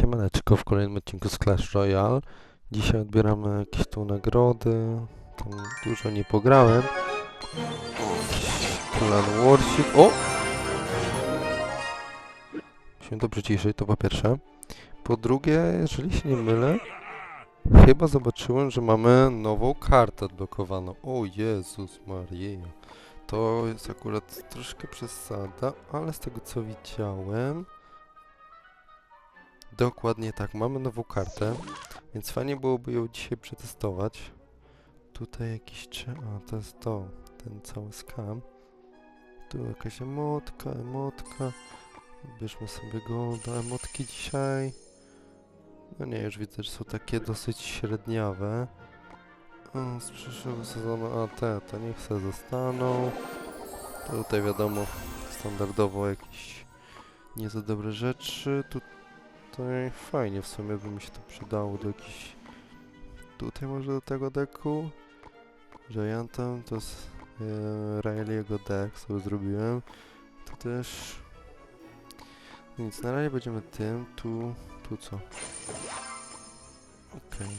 Siemaneczko w kolejnym odcinku z Clash Royale. Dzisiaj odbieramy jakieś tu nagrody. Tam dużo nie pograłem. Clan Warship. O! Musimy to przyciszyć, to po pierwsze. Po drugie, jeżeli się nie mylę, chyba zobaczyłem, że mamy nową kartę odblokowaną. O Jezus Maria. To jest akurat troszkę przesada, ale z tego co widziałem, Dokładnie tak, mamy nową kartę, więc fajnie byłoby ją dzisiaj przetestować. Tutaj jakiś czy... A, to jest to, ten cały skam. Tu jakaś emotka, emotka. Bierzmy sobie go do emotki dzisiaj. No nie, już widzę, że są takie dosyć średniawe. O, z przyszłego sezonu, a te, to niech se zostaną. Tutaj wiadomo, standardowo jakieś nie za dobre rzeczy. Tu Tutaj fajnie w sumie by mi się to przydało do jakichś... Tutaj może do tego deku. Giantem to jest e, Riley'ego deck sobie zrobiłem. To też... Nic, na razie będziemy tym, tu... tu co? Okej.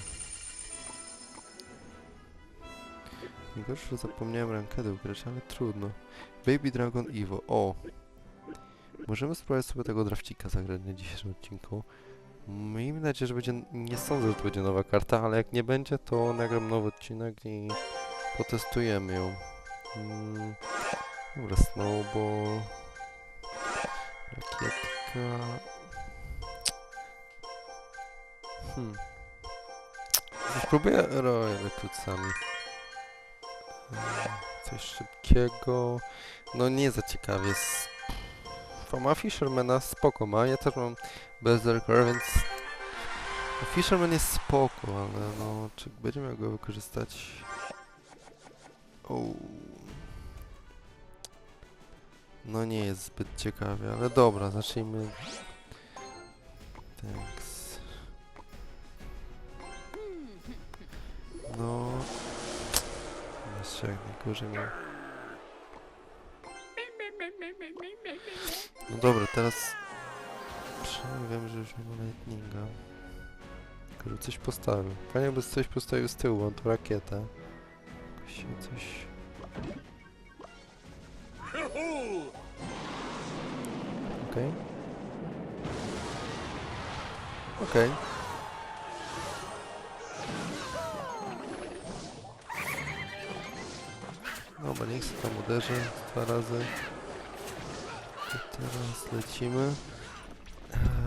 Najgorsze, że zapomniałem rankedę ugrać, ale trudno. Baby Dragon Evo, o! Możemy spróbować sobie tego drafcika zagrać na dzisiejszym odcinku. Miejmy nadzieję, że będzie... Nie sądzę, że to będzie nowa karta, ale jak nie będzie, to nagram nowy odcinek i potestujemy ją. Mm, dobra, Snowball... Rakietka... Hmm... Spróbuję Royal Recruitsami. Mm, Coś szybkiego... No nie za ciekawie ma Fishermana spoko ma, ja też mam Berserker, więc Fisherman jest spoko, ale no, czy będziemy go wykorzystać? O. No nie jest zbyt ciekawie, ale dobra, zacznijmy. Thanks. No... Jeszcze jak najgorzej miał. No dobra, teraz... Wiem, że już nie ma lightninga. Tylko, że coś postawił. Fajnie jakby coś postawił z tyłu, on tu rakietę. Się coś... Okej. Okej. Dobra, niech się tam uderzy dwa razy. Teraz lecimy.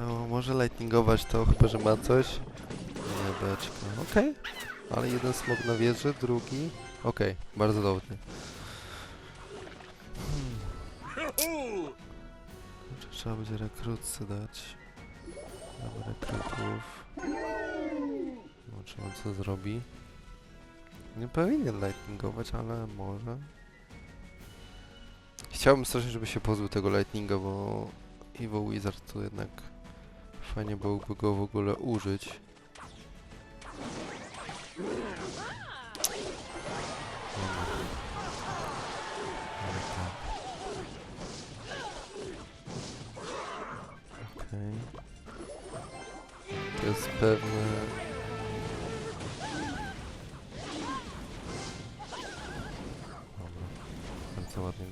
O, może lightningować to, chyba że ma coś. Nie, beczka. Okej. Ale jeden smok na wieży, drugi. Okej, bardzo dobry. Hmm. Trzeba będzie rekrutcy dać. Mamy rekrutów. Zobaczymy co zrobi. Nie powinien lightningować, ale może. Chciałbym strasznie, żeby się pozbył tego lightninga, bo Evil Wizard to jednak fajnie byłoby go w ogóle użyć. Okej. To jest pewne...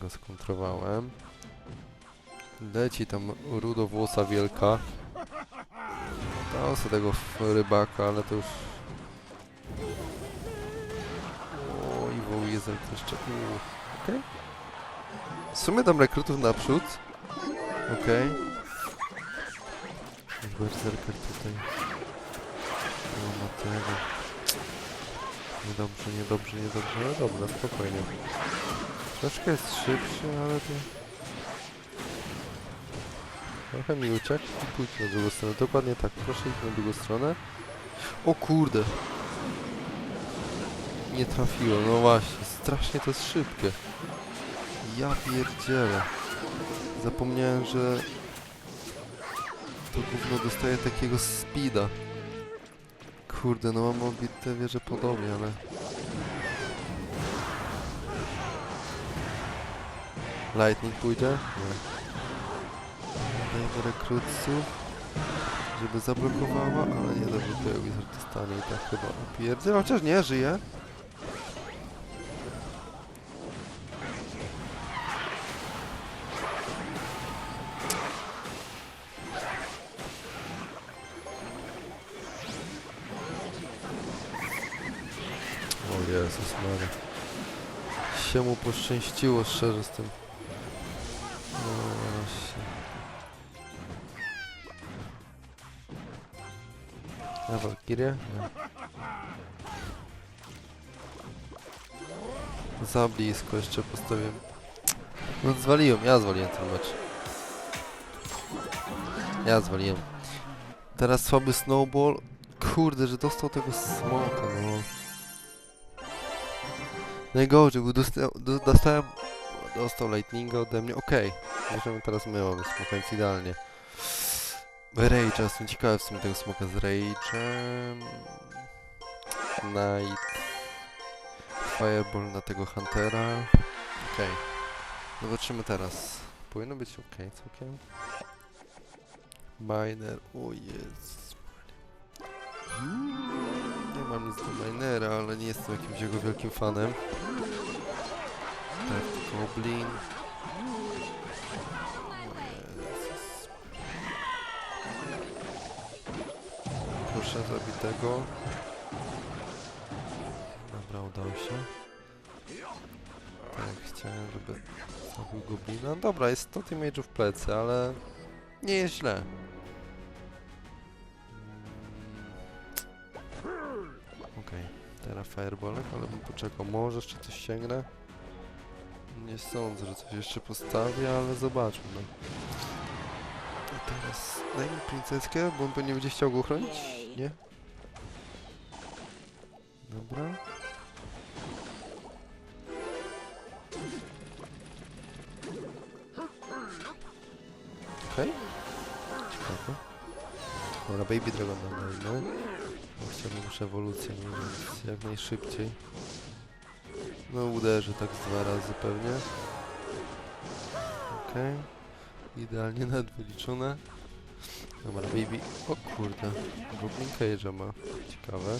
go skontrowałem. Leci tam rudowłosa wielka. Dał sobie tego rybaka, ale to już... O, i Wołjezel jeszcze... Okej. W sumie dam rekrutów naprzód. Okej. Okay. Berserker tutaj. O, ma tego. Niedobrze, niedobrze, niedobrze, ale dobra, spokojnie. Troszkę jest szybszy, ale to... Trochę mi uciekł i pójdź na drugą stronę. Dokładnie tak, proszę iść na drugą stronę. O kurde! Nie trafiłem, no właśnie, strasznie to jest szybkie. Ja pierdzielę. Zapomniałem, że to gówno dostaje takiego speeda. Kurde, no mam obite wieże podobnie, ale... Lightning pójdzie? Nie. Dajmy rekrutców. żeby zablokowała, ale nie zablokuje Wizard dostanie i tak chyba upierdzie, chociaż nie, żyje. O Jezus Maria. Się mu poszczęściło szczerze z tym. Nie. Za blisko jeszcze postawiłem. No zwaliłem, ja zwaliłem ten mecz. Ja zwaliłem. Teraz słaby snowball. Kurde, że dostał tego smoka, no. Najgorzej, bo dosta do, dostałem... Dostał lightninga ode mnie, okej. Możemy teraz my mamy smoka, idealnie. Rage'a, jestem ciekawy w sumie tego smoka z Rage'em. Knight. Fireball na tego Huntera. Okej. Zobaczymy teraz. Powinno być ok całkiem. Miner, o Maria. Nie mam nic do minera, ale nie jestem jakimś jego wielkim fanem. Tak, Goblin. Proszę zabitego. Dobra, udało się. Tak, chciałem, żeby zabił Goblina. Dobra, jest 100 damage'ów w plecy, ale nie jest źle. Mm. Okej, teraz fireballek, ale bym poczekał. Może jeszcze coś sięgnę? Nie sądzę, że coś jeszcze postawię, ale zobaczmy. No. I teraz daj mi princeskę, bo on pewnie będzie chciał go chronić? Nie? Dobra. Okej. Ciekawe. Dobra, Baby Dragon dajmy. Bo chciałbym już ewolucję, no więc jak najszybciej. No uderzę tak dwa razy pewnie. Okej. Idealnie nawet wyliczone. Dobra, Baby... O kurde. Goblin Cage'a ma. Ciekawe.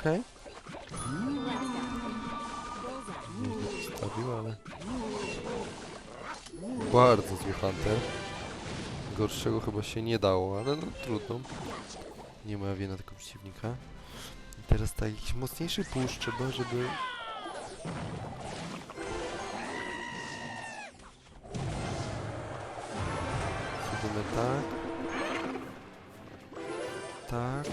Okej. Nieźle postawił, ale... Bardzo zły Hunter. Gorszego chyba się nie dało, ale no trudno. Nie ma wina tego przeciwnika. Teraz tak, jakiś mocniejszy push trzeba, żeby... Zrobimy tak. Tak.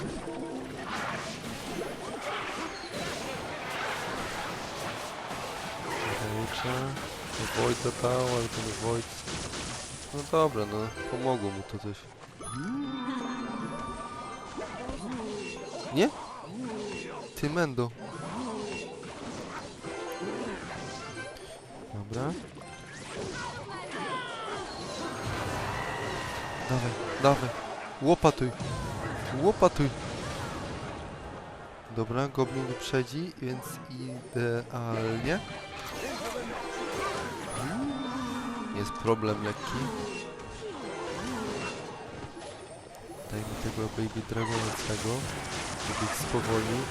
Rage'a. Void dodał, ale to nie Void. No dobra, no pomogło mu to coś. Nie? Ty Mendo. Dobra. Dawaj, dawaj. Łopatuj. Łopatuj. Dobra, Goblin wyprzedzi, więc idealnie. Jest problem lekki. Daj mi tego Baby Dragona całego, żeby ich spowolnił.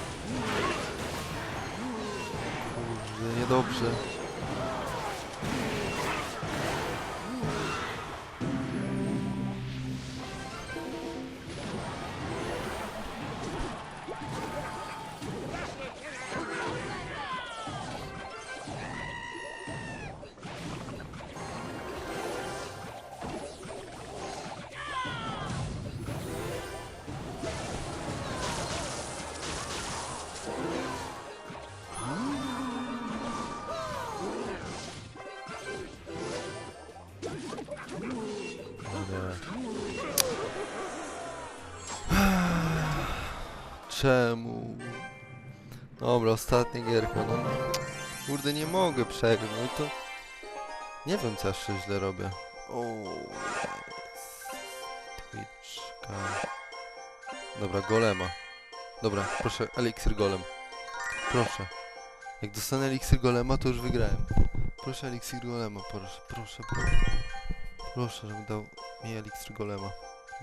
Kurde, niedobrze. Nie. Czemu? Dobra, ostatnia gierka, no. Kurde, nie mogę przegrać, no i to... Nie wiem, co jeszcze źle robię. O. Twitchka. Dobra, golema. Dobra, proszę, eliksir golem. Proszę. Jak dostanę eliksir golema, to już wygrałem. Proszę eliksir golema, proszę, proszę, proszę. Proszę, żeby dał mi eliksir golema.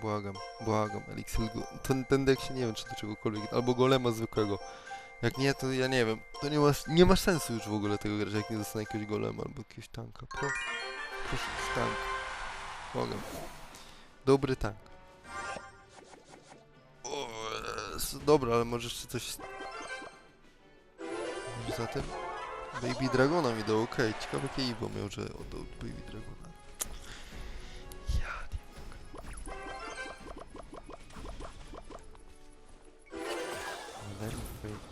Błagam, błagam, eliksir go... Ten, ten deck się nie wiem, czy do czegokolwiek... Albo golema zwykłego. Jak nie, to ja nie wiem. To nie ma, nie ma sensu już w ogóle tego grać, jak nie dostanę jakiegoś golema albo jakiegoś tanka. Pro, proszę, tank. Błagam. Dobry tank. Dobra, ale może jeszcze coś... Może za tym? Baby Dragona mi dał, okej. Ciekawe jakie Iwo miał, że oddał Baby Dragona.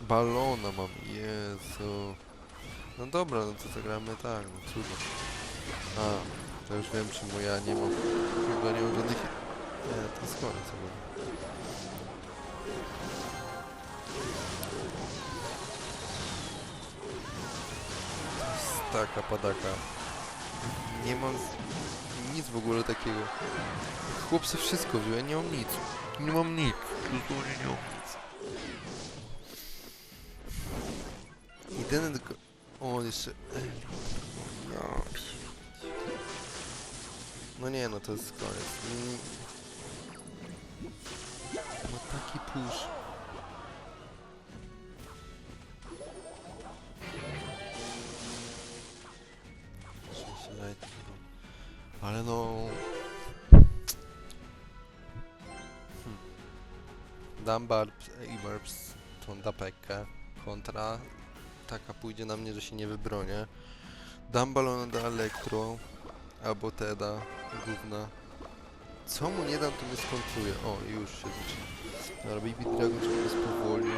Balona mam, Jezu. No dobra, no to zagramy tak, no trudno. A, to już wiem czemu ja nie mam, chyba nie mam żadnych... Nie, to jest koniec chyba. Taka padaka. Nie mam nic w ogóle takiego. Chłopcy wszystko wziął, ja nie mam nic. Nie mam nic. Dosłownie nie mam nic. Jedyny tylko... O, jeszcze... No, no nie, no to jest koniec. Mm. Ma taki push. Oczywiście nawet nie wiem. Ale no... Hmm. Dumbarbs i Barbs tą dapekę kontra taka pójdzie na mnie, że się nie wybronię. Dam balona do Elektro albo Teda, gówna. Co mu nie dam, to mnie skontruje. O, już się zaczyna. Dobra, Baby Dragon trzeba spowoli.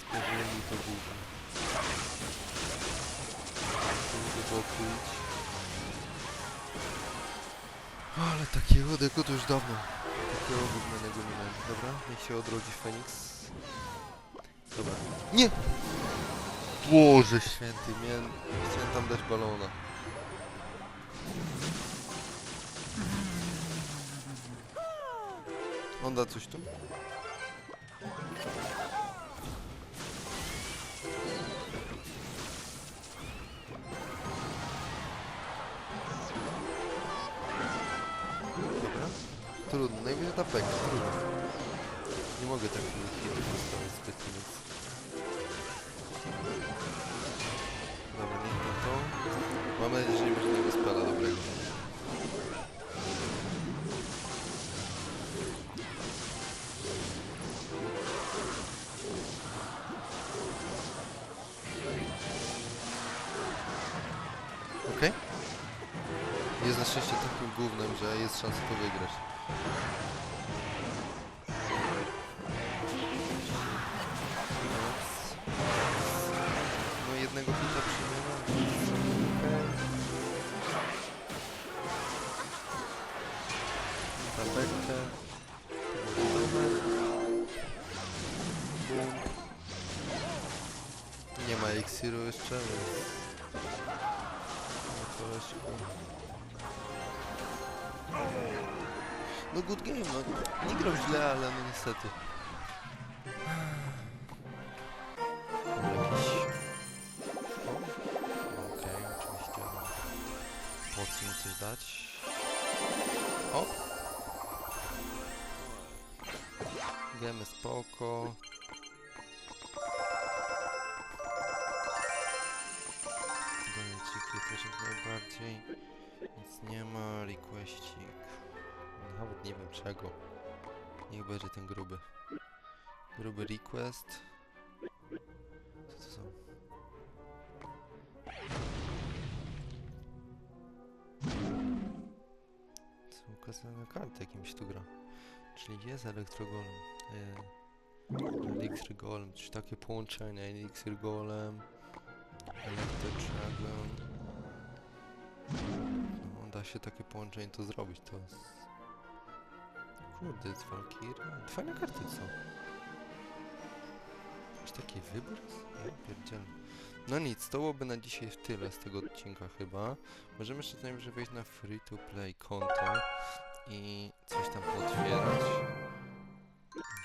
Spowoli to idź. Ale takiego deku to już dawno. Takiego gównianego nie miałem. Dobra, niech się odrodzi Feniks. Dobra. Nie! Boże święty, miałem... Chciałem tam dać balona. On da coś tu? Dobra. Trudno, najwyżej ta pek, trudno. Nie mogę tak zbytnio, więc... Mam nadzieję, że nie będzie tego spada dobrego. Okej? Jest na szczęście takim gównem, że jest szansa to wygrać. Tapetkę. Bum. Nie ma eliksiru jeszcze, więc... No koleżku. No good game, no. Nie grał źle, ale no niestety. Spoko. Doneciki też jak najbardziej. Nic nie ma, requestik. Nawet nie wiem czego. Niech będzie ten gruby. Gruby request. Co to są? Są ukazane karty jakimś tu gra. Czyli jest elektrogolem. Yy, Elixir Golem, czyli takie połączenia. Elixir Golem, Electric Dragon. No, da się takie połączenie to zrobić, to jest... Kurde, jest Valkyria. Fajne karty są. Aż taki wybór? Ja pierdzielę. No nic, to byłoby na dzisiaj w tyle z tego odcinka chyba. Możemy jeszcze co najwyżej wejść na free to play konto i coś tam potwierać.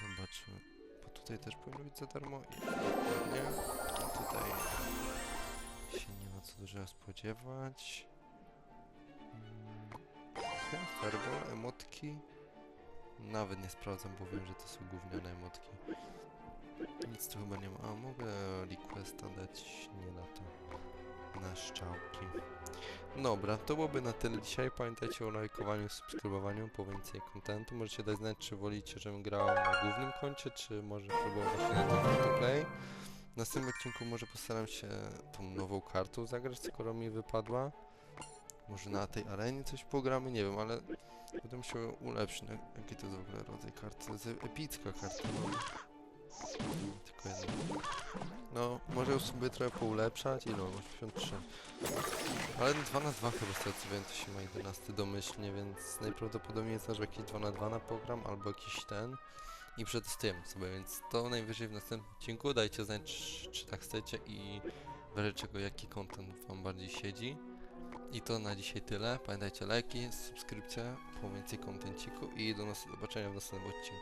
Zobaczmy. Bo tu tutaj też powinno być za darmo. I dokładnie. Tutaj się nie ma co dużo spodziewać. Mm, Fireball, emotki. Nawet nie sprawdzam, bo wiem, że to są gówniane emotki. Nic tu chyba nie ma. A, mogę requesta dać? Nie na to. Na szczałki. Dobra, to byłoby na tyle dzisiaj. Pamiętajcie o lajkowaniu, subskrybowaniu po więcej kontentu. Możecie dać znać, czy wolicie, żebym grał na głównym koncie, czy może próbować właśnie na tym to play. W następnym odcinku może postaram się tą nową kartą zagrać, skoro mi wypadła. Może na tej arenie coś pogramy, nie wiem, ale będę musiał ulepszyć. No, Jaki to jest w ogóle rodzaj karty? To jest epicka karta, no. Może ją sobie trochę poulepszać. Ile mam? 83. Ale 2 na 2 chyba z tego co wiem, to się ma 11 domyślnie, więc najprawdopodobniej jest, że jakieś 2 na 2 na program, albo jakiś ten. I przetestujemy sobie, więc to najwyżej w następnym odcinku. Dajcie znać, czy, czy tak chcecie i w razie czego jaki content wam bardziej siedzi. I to na dzisiaj tyle. Pamiętajcie lajki, subskrypcja po więcej kontenciku i do nas zobaczenia w następnym odcinku.